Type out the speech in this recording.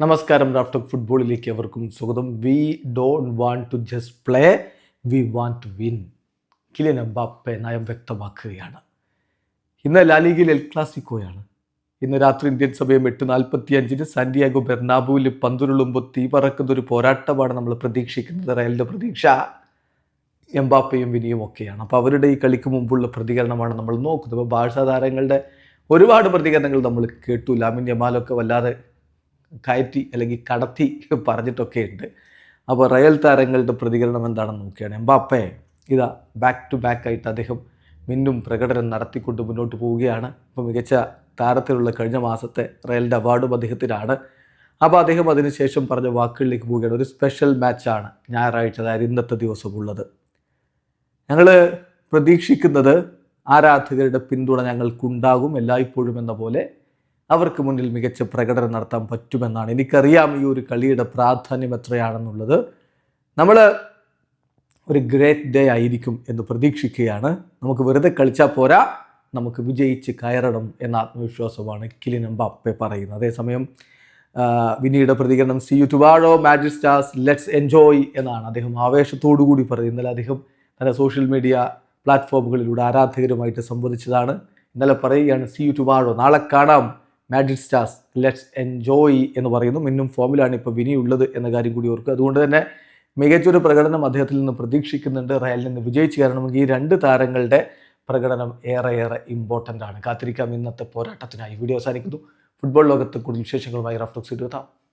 നമസ്കാരം റാഫ്റ്റോക്ക് ഫുട്ബോളിലേക്ക് അവർക്കും സ്വാഗതം. We don't want to just play we want to win Kylian Mbappe നയം വ്യക്തമാക്കുകയാണ്. ഇന്ന് ലാലിഗയിൽ എൽ ക്ലാസിക്കോയാണ്. ഇന്ന് രാത്രി ഇന്ത്യൻ സമയം എട്ട് നാൽപ്പത്തി അഞ്ചിന് സാന്റിയാഗോ ബെർണാബുവിൽ പന്തുരുളുമ്പോൾ തീ പറക്കുന്ന ഒരു പോരാട്ടമാണ് നമ്മൾ പ്രതീക്ഷിക്കുന്നത് റയലിന്റെ പ്രതീക്ഷ. എംബാപ്പയും വിനിയും ഒക്കെയാണ്. അപ്പോൾ അവരുടെ ഈ കളിക്ക് മുമ്പുള്ള പ്രതികരണമാണ് നമ്മൾ നോക്കുന്നത്. അപ്പോൾ ഭാഷാ താരങ്ങളുടെ ഒരുപാട് പ്രതികരണങ്ങൾ നമ്മൾ കേട്ടു. ലാമിൻ യമാലൊക്കെ വല്ലാതെ കയറ്റി അല്ലെങ്കിൽ കടത്തി പറഞ്ഞിട്ടൊക്കെ ഉണ്ട്. അപ്പോൾ റയൽ താരങ്ങളുടെ പ്രതികരണം എന്താണെന്ന് നോക്കിയാണ് എംബാപ്പെ ഇതാ ബാക്ക് ടു ബാക്ക് ആയിട്ട് അദ്ദേഹം മിന്നും പ്രകടനം നടത്തിക്കൊണ്ട് മുന്നോട്ട് പോവുകയാണ്. ഇപ്പോൾ മികച്ച താരത്തിലുള്ള കഴിഞ്ഞ മാസത്തെ റയലിന്റെ അവാർഡും അദ്ദേഹത്തിനാണ്. അപ്പോൾ അദ്ദേഹം അതിനുശേഷം പറഞ്ഞ വാക്കുകളിലേക്ക് പോവുകയാണ്. ഒരു സ്പെഷ്യൽ മാച്ചാണ് ഞായറാഴ്ച അതായത് ഇന്നത്തെ ദിവസമുള്ളത് ഞങ്ങൾ പ്രതീക്ഷിക്കുന്നത് ആരാധകരുടെ പിന്തുണ ഞങ്ങൾക്കുണ്ടാകും എല്ലായ്പ്പോഴും എന്ന പോലെ അവർക്ക് മുന്നിൽ മികച്ച പ്രകടനം നടത്താൻ പറ്റുമെന്നാണ്. എനിക്കറിയാം ഈ ഒരു കളിയുടെ പ്രാധാന്യം എത്രയാണെന്നുള്ളത്. നമ്മൾ ഒരു ഗ്രേറ്റ് ഡേ ആയിരിക്കും എന്ന് പ്രതീക്ഷിക്കുകയാണ്. നമുക്ക് വെറുതെ കളിച്ചാൽ പോരാ. നമുക്ക് വിജയിച്ച് കയറണം എന്ന ആത്മവിശ്വാസമാണ് കിലിൻ എംബാപ്പെ പറയുന്നത്. അതേസമയം വിനിയുടെ പ്രതികരണം സി യു ടുവാഴോ മാജിക് ലെറ്റ്സ് എൻജോയ് എന്നാണ് അദ്ദേഹം ആവേശത്തോടു കൂടി പറയുന്നത്. ഇന്നലെ അദ്ദേഹം തന്റെ സോഷ്യൽ മീഡിയ പ്ലാറ്റ്ഫോമുകളിലൂടെ ആരാധകരുമായിട്ട് സംവദിച്ചതാണ്. ഇന്നലെ പറയുകയാണ് സി യു ടുവാഴോ നാളെ കാണാം മാജിക് സ്റ്റാർസ് ലെറ്റ്സ് എൻജോയ് എന്ന് പറയുന്നു. മിന്നും ഫോമിലാണ് ഇപ്പോൾ വിനി ഉള്ളത് എന്ന കാര്യം കൂടി ഓർക്കുക. അതുകൊണ്ട് തന്നെ മികച്ചൊരു പ്രകടനം അദ്ദേഹത്തിൽ നിന്ന് പ്രതീക്ഷിക്കുന്നുണ്ട്. റയലിൽ നിന്ന് വിജയിച്ച് കയറണമെങ്കിൽ ഈ രണ്ട് താരങ്ങളുടെ പ്രകടനം ഏറെ ഏറെ ഇമ്പോർട്ടന്റ് ആണ്. കാത്തിരിക്കാം ഇന്നത്തെ പോരാട്ടത്തിനായി. വീഡിയോ അവസാനിക്കുന്നു. ഫുട്ബോൾ ലോകത്ത് കൂടുതൽ വിശേഷങ്ങളുമായി റഫ്ലക്സ് എത്താം